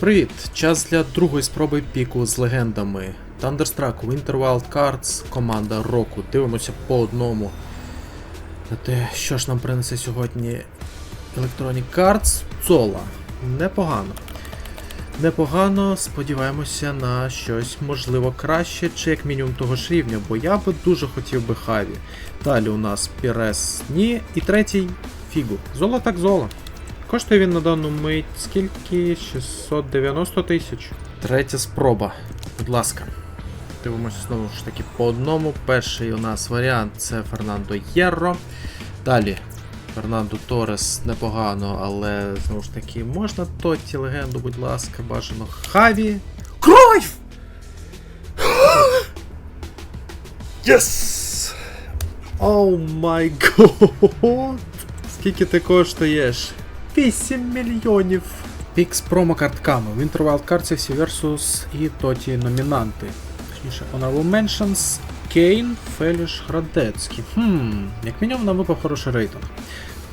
Привіт! Час для другої спроби піку з легендами. Thunderstruck, Winter Wild Cards, команда року. Дивимося по одному. На те, що ж нам принесе сьогодні Electronic Arts Зола. Непогано. Непогано, сподіваємося на щось можливо краще, чи як мінімум того ж рівня, бо я би дуже хотів би Хаві. Далі у нас Пірес ні. І третій Фігу. Золо так золо. Коштує він на дану мить скільки? 690 тисяч. Третя спроба. Будь ласка. Дивимося знову ж таки по одному. Перший у нас варіант це Фернандо Єрро. Далі. Фернандо Торес непогано, але знову ж таки можна Тотті легенду, будь ласка, бажано Хаві. Кройф! Yes! Оу май год! Скільки ти коштуєш? 8 мільйонів. Пікс промокартками. Winter Wild Cards всі Versus і Тоті номінанти. Точніше, Honorable Mentions, Кейн, Феліш, Градецький. Хм, як мінімум нам випав хороший рейтинг.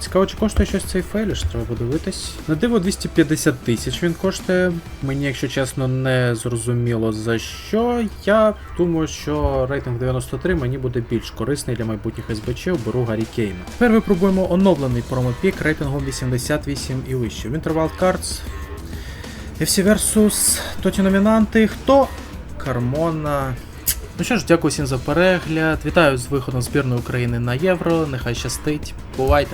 Цікаво, чи коштує щось цей Феліш, треба подивитись. На диво 250 тисяч він коштує. Мені, якщо чесно, не зрозуміло за що. Я думаю, що рейтинг 93 мені буде більш корисний для майбутніх СБЧ, беру Гаррі Кейна. Тепер випробуємо оновлений промопік рейтингом 88 і вище. Winter Wild Cards. FC Versus, тоті номінанти. Хто? Кармона. Ну що ж, дякую всім за перегляд. Вітаю з виходом збірної України на Євро. Нехай щастить. Бувайте!